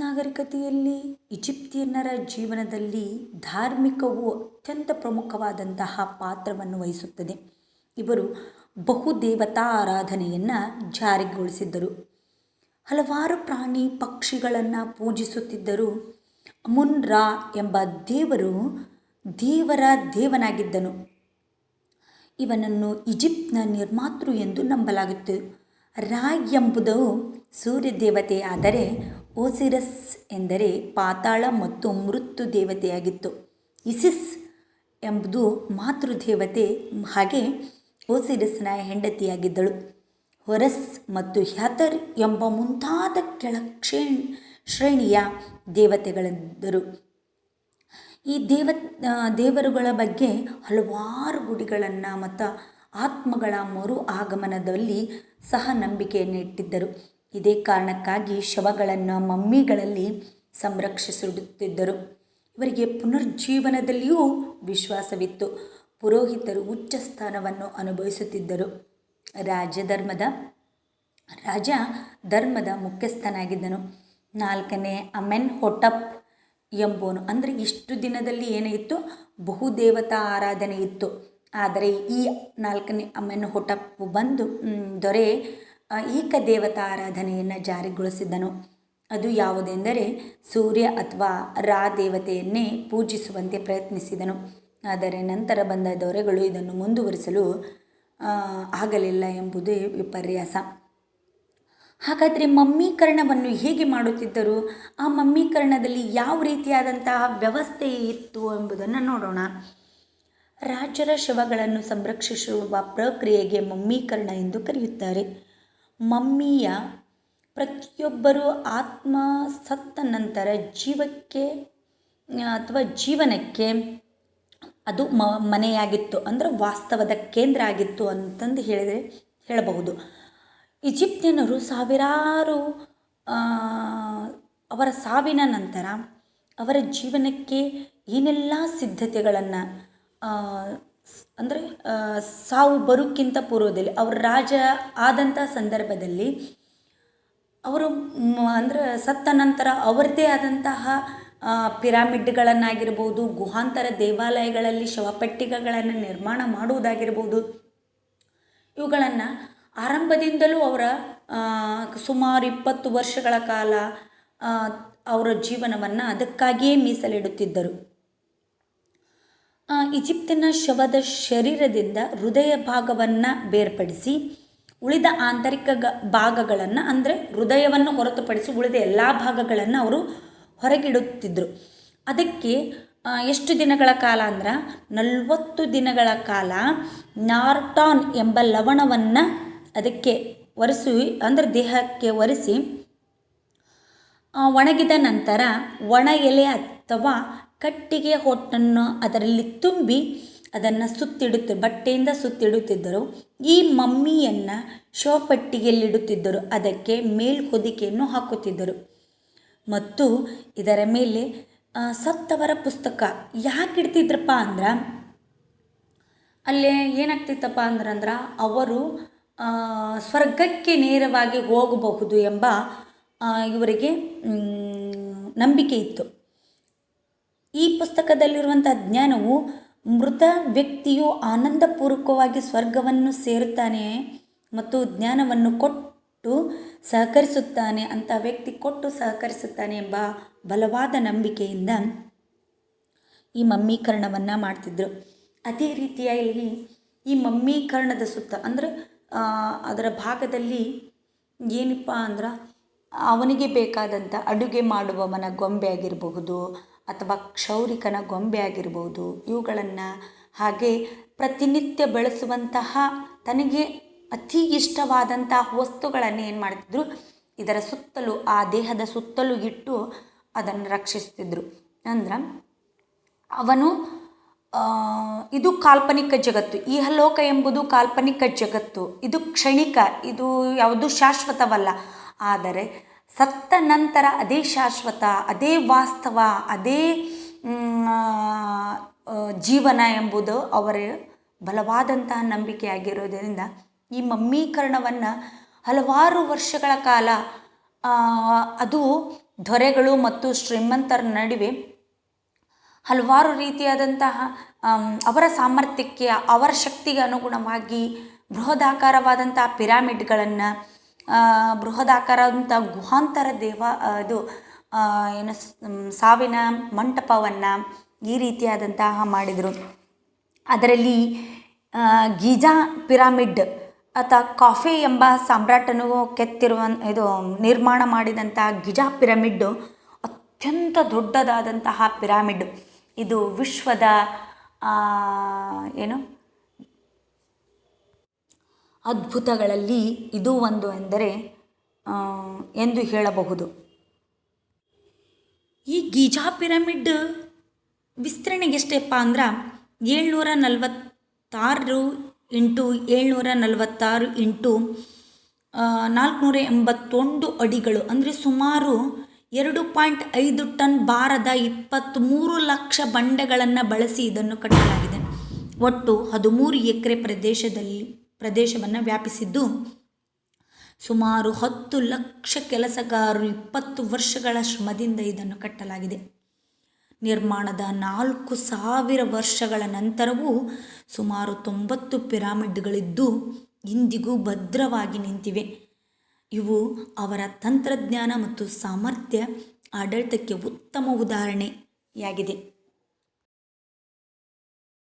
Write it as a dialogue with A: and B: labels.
A: ನಾಗರಿಕತೆಯಲ್ಲಿ ಈಜಿಪ್ತಿಯನ್ನರ ಜೀವನದಲ್ಲಿ ಧಾರ್ಮಿಕವು ಅತ್ಯಂತ ಪ್ರಮುಖವಾದಂತಹ ಪಾತ್ರವನ್ನು ವಹಿಸುತ್ತದೆ. ಇವರು ಬಹುದೇವತಾ ಆರಾಧನೆಯನ್ನು ಜಾರಿಗೊಳಿಸಿದ್ದರು. ಹಲವಾರು ಪ್ರಾಣಿ ಪಕ್ಷಿಗಳನ್ನು ಪೂಜಿಸುತ್ತಿದ್ದರು. ಅಮುನ್ ರಾ ಎಂಬ ದೇವರು ದೇವರ ದೇವನಾಗಿದ್ದನು. ಇವನನ್ನು ಈಜಿಪ್ಟ್ನ ನಿರ್ಮಾತೃ ಎಂದು ನಂಬಲಾಗುತ್ತದೆ ರಾ ಎಂಬುದು ಸೂರ್ಯ ದೇವತೆ ಆದರೆ ಓಸಿರಸ್ ಎಂದರೆ ಪಾತಾಳ ಮತ್ತು ಮೃತ್ಯು ದೇವತೆಯಾಗಿತ್ತು. ಇಸಿಸ್ ಎಂಬುದು ಮಾತೃದೇವತೆ, ಹಾಗೆ ಓಸಿರಸ್ನ ಹೆಂಡತಿಯಾಗಿದ್ದಳು. ಹೊರಸ್ ಮತ್ತು ಹ್ಯಾತರ್ ಎಂಬ ಮುಂತಾದ ಕೆಳ ಶ್ರೇಣಿಯ ದೇವತೆಗಳಿದ್ದರು ಈ ದೇವ ದೇವರುಗಳ ಬಗ್ಗೆ ಹಲವಾರು ಗುಡಿಗಳನ್ನು ಮತ್ತು ಆತ್ಮಗಳ ಮರು ಆಗಮನದಲ್ಲಿ ಸಹ ನಂಬಿಕೆಯನ್ನು ಇಟ್ಟಿದ್ದರು ಇದೇ ಕಾರಣಕ್ಕಾಗಿ ಶವಗಳನ್ನು ಮಮ್ಮಿಗಳಲ್ಲಿ ಸಂರಕ್ಷಿಸಿಡುತ್ತಿದ್ದರು ಇವರಿಗೆ ಪುನರ್ಜೀವನದಲ್ಲಿಯೂ ವಿಶ್ವಾಸವಿತ್ತು. ಪುರೋಹಿತರು ಉಚ್ಚ ಸ್ಥಾನವನ್ನು ಅನುಭವಿಸುತ್ತಿದ್ದರು. ರಾಜಧರ್ಮದ, ರಾಜ ಧರ್ಮದ ಮುಖ್ಯಸ್ಥನಾಗಿದ್ದನು. ನಾಲ್ಕನೇ ಅಮೆನ್ ಹೊಟಪ್ ಎಂಬುವನು. ಅಂದರೆ ಇಷ್ಟು ದಿನದಲ್ಲಿ ಏನಾಗಿತ್ತು ಬಹುದೇವತಾ ಆರಾಧನೆ ಇತ್ತು. ಆದರೆ ಈ ನಾಲ್ಕನೇ ಅಮೆನ್ ಹೊಟಪ್ ಬಂದು ದೊರೆ ಏಕದೇವತಾ ಆರಾಧನೆಯನ್ನು ಜಾರಿಗೊಳಿಸಿದನು ಅದು ಯಾವುದೆಂದರೆ ಸೂರ್ಯ ಅಥವಾ ರಾ ದೇವತೆಯನ್ನೇ ಪೂಜಿಸುವಂತೆ ಪ್ರಯತ್ನಿಸಿದನು. ಆದರೆ ನಂತರ ಬಂದ ದೊರೆಗಳು ಇದನ್ನು ಮುಂದುವರಿಸಲು ಆಗಲಿಲ್ಲ ಎಂಬುದೇ ವಿಪರ್ಯಾಸ. ಹಾಗಾದರೆ ಮಮ್ಮೀಕರಣವನ್ನು ಹೇಗೆ ಮಾಡುತ್ತಿದ್ದರು? ಆ ಮಮ್ಮೀಕರಣದಲ್ಲಿ ಯಾವ ರೀತಿಯಾದಂತಹ ವ್ಯವಸ್ಥೆ ಇತ್ತು ಎಂಬುದನ್ನು ನೋಡೋಣ. ರಾಜರ ಶವಗಳನ್ನು ಸಂರಕ್ಷಿಸುವ ಪ್ರಕ್ರಿಯೆಗೆ ಮಮ್ಮೀಕರಣ ಎಂದು ಕರೆಯುತ್ತಾರೆ. ಮಮ್ಮಿಯ ಪ್ರತಿಯೊಬ್ಬರೂ ಆತ್ಮ ಸತ್ತ ನಂತರ ಜೀವಕ್ಕೆ ಅಥವಾ ಜೀವನಕ್ಕೆ ಅದು ಮ, ಮನೆಯಾಗಿತ್ತು. ಅಂದರೆ ವಾಸ್ತವದ ಕೇಂದ್ರ ಆಗಿತ್ತು ಅಂತಂದು ಹೇಳಿದರೆ ಹೇಳಬಹುದು. ಈಜಿಪ್ತಿಯನ್ನರು ಸಾವಿರಾರು ಅವರ ಸಾವಿನ ನಂತರ ಅವರ ಜೀವನಕ್ಕೆ ಏನೆಲ್ಲ ಸಿದ್ಧತೆಗಳನ್ನು ಅಂದರೆ ಸಾವು ಬರೋಕ್ಕಿಂತ ಪೂರ್ವದಲ್ಲಿ, ಅವರು ರಾಜ ಆದಂಥ ಸಂದರ್ಭದಲ್ಲಿ ಅವರು ಅಂದ್ರೆ ಸತ್ತ ನಂತರ ಅವರದೇ ಆದಂತಹ ಪಿರಾಮಿಡ್ಗಳನ್ನಾಗಿರ್ಬೋದು, ಗುಹಾಂತರ ದೇವಾಲಯಗಳಲ್ಲಿ ಶವಪೆಟ್ಟಿಗೆಗಳನ್ನು ನಿರ್ಮಾಣ ಮಾಡುವುದಾಗಿರ್ಬೋದು, ಇವುಗಳನ್ನು ಆರಂಭದಿಂದಲೂ ಅವರ ಸುಮಾರು ಇಪ್ಪತ್ತು ವರ್ಷಗಳ ಕಾಲ ಅವರ ಜೀವನವನ್ನು ಅದಕ್ಕಾಗಿಯೇ ಮೀಸಲಿಡುತ್ತಿದ್ದರು. ಈಜಿಪ್ತಿನ ಶವದ ಶರೀರದಿಂದ ಹೃದಯ ಭಾಗವನ್ನು ಬೇರ್ಪಡಿಸಿ ಉಳಿದ ಆಂತರಿಕ ಗ, ಭಾಗಗಳನ್ನು ಅಂದರೆ ಹೃದಯವನ್ನು ಹೊರತುಪಡಿಸಿ ಉಳಿದ ಎಲ್ಲ ಭಾಗಗಳನ್ನು ಅವರು ಹೊರಗಿಡುತ್ತಿದ್ದರು ಅದಕ್ಕೆ ಎಷ್ಟು ದಿನಗಳ ಕಾಲ ಅಂದ್ರೆ ನಲವತ್ತು ದಿನಗಳ ಕಾಲ ನಾರ್ಟಾನ್ ಎಂಬ ಲವಣವನ್ನು ಅದಕ್ಕೆ ಒರೆಸಿ, ಅಂದರೆ ದೇಹಕ್ಕೆ ಒರೆಸಿ ಒಣಗಿದ ನಂತರ ಒಣ ಎಲೆ ಅಥವಾ ಕಟ್ಟಿಗೆ ಹೊಟ್ಟನ್ನು ಅದರಲ್ಲಿ ತುಂಬಿ ಅದನ್ನು ಸುತ್ತಿಡುತ್ತ, ಬಟ್ಟೆಯಿಂದ ಸುತ್ತಿಡುತ್ತಿದ್ದರು. ಈ ಮಮ್ಮಿಯನ್ನು ಶವಪಟ್ಟಿಗೆಯಲ್ಲಿಡುತ್ತಿದ್ದರು ಅದಕ್ಕೆ ಮೇಲ್ ಹೊದಿಕೆಯನ್ನು ಹಾಕುತ್ತಿದ್ದರು. ಮತ್ತು ಇದರ ಮೇಲೆ ಸತ್ತವರ ಪುಸ್ತಕ. ಯಾಕೆ ಇಡ್ತಿದ್ರಪ್ಪ ಅಂದ್ರೆ, ಅಲ್ಲೇ ಏನಾಗ್ತಿತ್ತಪ್ಪ ಅಂದ್ರಂದ್ರೆ, ಅವರು ಸ್ವರ್ಗಕ್ಕೆ ನೇರವಾಗಿ ಹೋಗಬಹುದು ಎಂಬ ಇವರಿಗೆ ನಂಬಿಕೆ ಇತ್ತು. ಈ ಪುಸ್ತಕದಲ್ಲಿರುವಂಥ ಜ್ಞಾನವು ಮೃತ ವ್ಯಕ್ತಿಯು ಆನಂದಪೂರ್ವಕವಾಗಿ ಸ್ವರ್ಗವನ್ನು ಸೇರುತ್ತಾನೆ ಮತ್ತು ಜ್ಞಾನವನ್ನು ಕೊಟ್ಟು ಸಹಕರಿಸುತ್ತಾನೆ ಅಂತ ವ್ಯಕ್ತಿ ಕೊಟ್ಟು ಸಹಕರಿಸುತ್ತಾನೆ ಎಂಬ ಬಲವಾದ ನಂಬಿಕೆಯಿಂದ ಈ ಮಮ್ಮೀಕರಣವನ್ನು ಮಾಡ್ತಿದ್ರು. ಅದೇ ರೀತಿಯಾಗಿ ಈ ಮಮ್ಮೀಕರಣದ ಸುತ್ತ ಅಂದರೆ ಅದರ ಭಾಗದಲ್ಲಿ ಏನಪ್ಪ ಅಂದ್ರೆ, ಅವನಿಗೆ ಬೇಕಾದಂಥ ಅಡುಗೆ ಮಾಡುವವನ ಗೊಂಬೆ ಆಗಿರಬಹುದು ಅಥವಾ ಕ್ಷೌರಿಕನ ಗೊಂಬೆ ಆಗಿರ್ಬೋದು ಇವುಗಳನ್ನು ಹಾಗೆ ಪ್ರತಿನಿತ್ಯ ಬಳಸುವಂತಹ ತನಗೆ ಅತಿ ಇಷ್ಟವಾದಂತಹ ವಸ್ತುಗಳನ್ನು ಏನು ಮಾಡ್ತಿದ್ರು, ಇದರ ಸುತ್ತಲೂ, ಆ ದೇಹದ ಸುತ್ತಲೂ ಇಟ್ಟು ಅದನ್ನು ರಕ್ಷಿಸ್ತಿದ್ರು. ಅಂದ್ರೆ ಅವನು ಇದು ಕಾಲ್ಪನಿಕ ಜಗತ್ತು, ಈ ಲೋಕ ಎಂಬುದು ಕಾಲ್ಪನಿಕ ಜಗತ್ತು, ಇದು ಕ್ಷಣಿಕ, ಇದು ಯಾವುದು ಶಾಶ್ವತವಲ್ಲ. ಆದರೆ ಸತ್ತ ನಂತರ ಅದೇ ಶಾಶ್ವತ, ಅದೇ ವಾಸ್ತವ, ಅದೇ ಜೀವನ ಎಂಬುದು ಅವರ ಬಲವಾದಂತಹ ನಂಬಿಕೆಯಾಗಿರೋದರಿಂದ ಈ ಮಮ್ಮೀಕರಣವನ್ನು ಹಲವಾರು ವರ್ಷಗಳ ಕಾಲ ಅದು ದೊರೆಗಳು ಮತ್ತು ಶ್ರೀಮಂತರ ನಡುವೆ ಹಲವಾರು ರೀತಿಯಾದಂತಹ ಅವರ ಸಾಮರ್ಥ್ಯಕ್ಕೆ, ಅವರ ಶಕ್ತಿಗೆ ಅನುಗುಣವಾಗಿ ಬೃಹದಾಕಾರವಾದಂತಹ ಪಿರಾಮಿಡ್ಗಳನ್ನು ಬೃಹದಾಕಾರದಂಥ ಗುಹಾಂತರ ದೇವ ಅದು ಏನು ಸಾವಿನ ಮಂಟಪವನ್ನು ಈ ರೀತಿಯಾದಂತಹ ಮಾಡಿದರು. ಅದರಲ್ಲಿ ಗೀಜಾ ಪಿರಾಮಿಡ್ ಅಥವಾ ಕಾಫಿ ಎಂಬ ಸಾಮ್ರಾಟನು ಕೆತ್ತಿರುವ, ಇದು, ನಿರ್ಮಾಣ ಮಾಡಿದಂಥ ಗಿಜಾ ಪಿರಮಿಡ್ಡು ಅತ್ಯಂತ ದೊಡ್ಡದಾದಂತಹ ಪಿರಾಮಿಡ್. ಇದು ವಿಶ್ವದ ಏನು ಅದ್ಭುತಗಳಲ್ಲಿ ಇದು ಒಂದು ಎಂದರೆ ಎಂದು ಹೇಳಬಹುದು. ಈ ಗೀಜಾ ಪಿರಮಿಡ್ ವಿಸ್ತರಣೆಗೆ ಎಷ್ಟೆಪ್ಪ ಅಂದ್ರೆ ಏಳ್ನೂರ ನಲವತ್ತಾರು ಇಂಟು ಏಳ್ನೂರ ನಲವತ್ತಾರು ಇಂಟು ನಾಲ್ಕುನೂರ ಎಂಬತ್ತೊಂದು ಅಡಿಗಳು, ಅಂದರೆ ಸುಮಾರು ಎರಡು ಪಾಯಿಂಟ್ ಐದು ಟನ್ ಭಾರದ ಇಪ್ಪತ್ತ್ಮೂರು ಲಕ್ಷ ಬಂಡೆಗಳನ್ನು ಬಳಸಿ ಇದನ್ನು ಕಟ್ಟಲಾಗಿದೆ. ಒಟ್ಟು ಹದಿಮೂರು ಎಕರೆ ಪ್ರದೇಶದಲ್ಲಿ ಪ್ರದೇಶವನ್ನು ವ್ಯಾಪಿಸಿದ್ದು. ಸುಮಾರು ಹತ್ತು ಲಕ್ಷ ಕೆಲಸಗಾರರು ಇಪ್ಪತ್ತು ವರ್ಷಗಳ ಶ್ರಮದಿಂದ ಇದನ್ನು ಕಟ್ಟಲಾಗಿದೆ. ನಿರ್ಮಾಣದ ನಾಲ್ಕು ಸಾವಿರ ವರ್ಷಗಳ ನಂತರವೂ ಸುಮಾರು ತೊಂಬತ್ತು ಪಿರಾಮಿಡ್ಗಳಿದ್ದು ಇಂದಿಗೂ ಭದ್ರವಾಗಿ ನಿಂತಿವೆ. ಇವು ಅವರ ತಂತ್ರಜ್ಞಾನ ಮತ್ತು ಸಾಮರ್ಥ್ಯ ಆಡಳಿತಕ್ಕೆ ಉತ್ತಮ ಉದಾಹರಣೆಯಾಗಿದೆ.